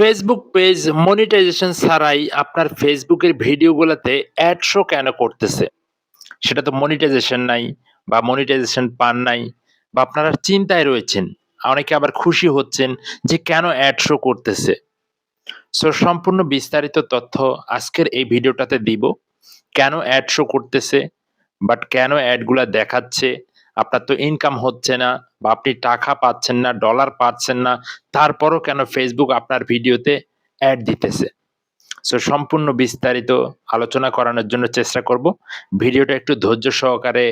Facebook page monetisation ছাড়াই আপনার ফেসবুকের ভিডিওগুলোতে অ্যাড শো কেন করতেছে? সেটা তো মনিটাইজেশন নাই বা মনিটাইজেশন পান নাই বা আপনারা চিন্তায় রয়েছেন। অনেকে আবার খুশি হচ্ছেন যে কেন অ্যাড শো করতেছে। সো সম্পূর্ণ বিস্তারিত তথ্য আজকের এই ভিডিওটাতে দিব। কেন অ্যাড শো করতেছে, বাট কেন অ্যাডগুলা দেখাচ্ছে, আপনার তো ইনকাম হচ্ছে না বা আপনি টাকা পাচ্ছেন না, ডলার পাচ্ছেন না, তারপরও কেন ফেসবুক আপনার ভিডিওতে অ্যাড দিতেছে। সো সম্পূর্ণ বিস্তারিত আলোচনা করানোর জন্য চেষ্টা করব। ভিডিওটা একটু ধৈর্য সহকারে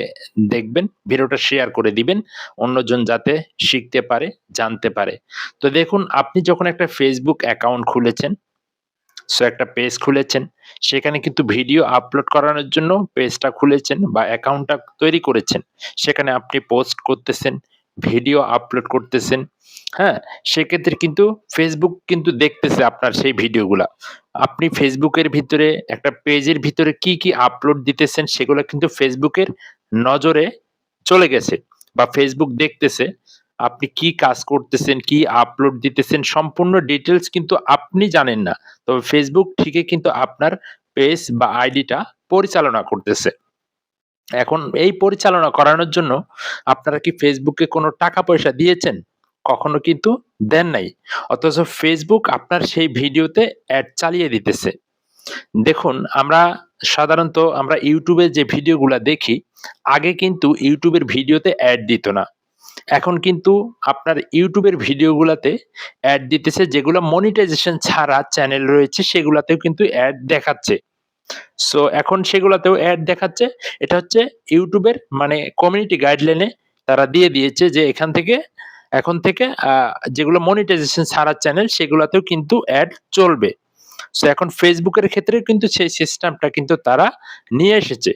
দেখবেন, ভিডিওটা শেয়ার করে দিবেন অন্যজন যাতে শিখতে পারে, জানতে পারে। তো দেখুন আপনি যখন একটা ফেসবুক অ্যাকাউন্ট খুলেছেন, সো একটা পেজ খুলেছেন, সেখানে কিন্তু ভিডিও আপলোড করানোর জন্য পেজটা খুলেছেন বা অ্যাকাউন্টটা তৈরি করেছেন। সেখানে আপনি পোস্ট করতেছেন, ভিডিও আপলোড করতেছেন, হ্যাঁ? সেক্ষেত্রে কিন্তু ফেসবুক কিন্তু দেখতেছে আপনার সেই ভিডিওগুলা। আপনি ফেসবুকের ভিতরে একটা পেজের ভিতরে কি, কি আপলোড দিতেছেন সেগুলো কিন্তু ফেসবুকের নজরে চলে গেছে বা ফেসবুক দেখতেছে আপনি কি কাজ করতেছেন, কি আপলোড দিতেছেন সম্পূর্ণ ডিটেলস কিন্তু আপনি জানেন না। তবে ফেসবুক ঠিকই কিন্তু আপনার পেজ বা আইডিটা পরিচালনা করতেছে। এখন এই পরিচালনা করানোর জন্য আপনারা কি ফেসবুকে কোনো টাকা পয়সা দিয়েছেন? কখনো কিন্তু দেন নাই। অথচ ফেসবুক আপনার সেই ভিডিওতে অ্যাড চালিয়ে দিতেছে। দেখুন আমরা সাধারণত আমরা ইউটিউবে যে ভিডিওগুলো দেখি, আগে কিন্তু ইউটিউবের ভিডিওতে অ্যাড দিত না। এখন কিন্তু আপনার ইউটিউবের ভিডিওগুলাতে অ্যাড দিতেছে, যেগুলো মনিটাইজেশন ছাড়া চ্যানেল রয়েছে, সেগুলাতেও কিন্তু অ্যাড দেখাচ্ছে। সো এখন সেগুলাতেও অ্যাড দেখাচ্ছে। এটা হচ্ছে ইউটিউবের মানে কমিউনিটি গাইডলাইনে তারা দিয়ে দিয়েছে যে এখান থেকে, এখন থেকে যেগুলো মনিটাইজেশন ছাড়া চ্যানেল সেগুলাতেও কিন্তু অ্যাড চলবে। সো এখন ফেসবুকের ক্ষেত্রেও কিন্তু সেই সিস্টেমটা কিন্তু তারা নিয়ে এসেছে।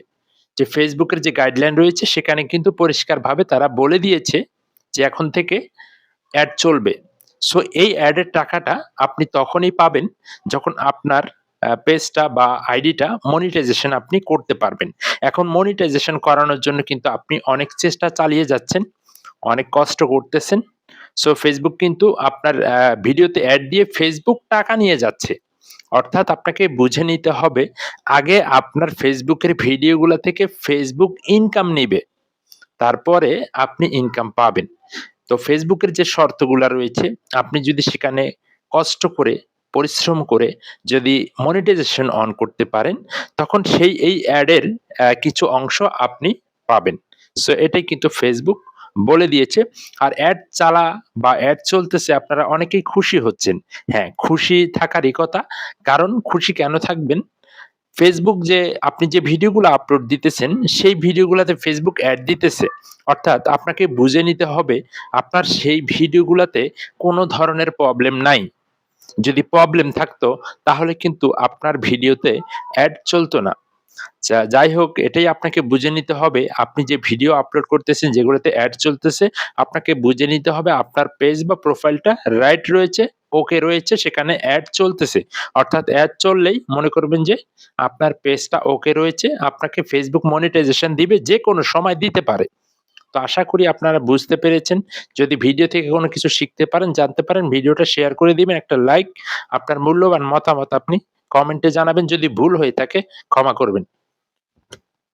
যে ফেসবুকের যে গাইডলাইন রয়েছে, সেখানে কিন্তু পরিষ্কারভাবে তারা বলে দিয়েছে যে এখন থেকে অ্যাড চলবে। সো এই অ্যাডের টাকাটা আপনি তখনই পাবেন যখন আপনার পেজটা বা আইডিটা মনিটাইজেশন আপনি করতে পারবেন। এখন মনিটাইজেশন করানোর জন্য কিন্তু আপনি অনেক চেষ্টা চালিয়ে যাচ্ছেন, অনেক কষ্ট করতেছেন। সো ফেসবুক কিন্তু আপনার ভিডিওতে অ্যাড দিয়ে ফেসবুক টাকা নিয়ে যাচ্ছে। অর্থাৎ আপনাকে বুঝে নিতে হবে আগে আপনার ফেসবুকের ভিডিওগুলা থেকে ফেসবুক ইনকাম নিবে। তারপরে আপনি ইনকাম পাবেন। তো ফেসবুকের যে শর্তগুলা রয়েছে আপনি যদি সেখানে কষ্ট করে, পরিশ্রম করে যদি মনিটাইজেশন অন করতে পারেন, তখন সেই এই অ্যাডের কিছু অংশ আপনি পাবেন। সো এটাই কিন্তু ফেসবুক বলে দিয়েছে। আর অ্যাড চালা বা অ্যাড চলতেছে আপনারা অনেকেই খুশি হচ্ছেন। হ্যাঁ, খুশি থাকারই কথা। কারণ খুশি কেন থাকবেন? ফেসবুক যে আপনি যে ভিডিওগুলো আপলোড দিতেছেন সেই ভিডিওগুলাতে ফেসবুক অ্যাড দিতেছে। অর্থাৎ আপনাকে বুঝে নিতে হবে আপনার সেই ভিডিওগুলাতে কোনো ধরনের প্রবলেম নাই। যদি প্রবলেম থাকতো তাহলে কিন্তু আপনার ভিডিওতে অ্যাড চলতো না। যাই হোক এটাই আপনাকে বুঝে নিতে হবে আপনি যে ভিডিও আপলোড করতেছেন যেগুলোতে অ্যাড চলতেছে আপনাকে বুঝে নিতে হবে আপনার পেজ বা প্রোফাইলটা রাইট রয়েছে, ওকে রয়েছে সেখানে অ্যাড চলতেছে। অর্থাৎ অ্যাড চললেই মনে করবেন যে আপনার পেজটা ওকে রয়েছে, আপনাকে ফেসবুক মনিটাইজেশন দিবে যে কোনো সময় দিতে পারে। তো আশা করি আপনারা বুঝতে পেরেছেন। যদি ভিডিও থেকে কোনো কিছু শিখতে পারেন, জানতে পারেন ভিডিওটা শেয়ার করে দিবেন, একটা লাইক, আপনার মূল্যবান মতামত আপনি কমেন্টে জানাবেন। যদি ভুল হয়ে থাকে ক্ষমা করবেন।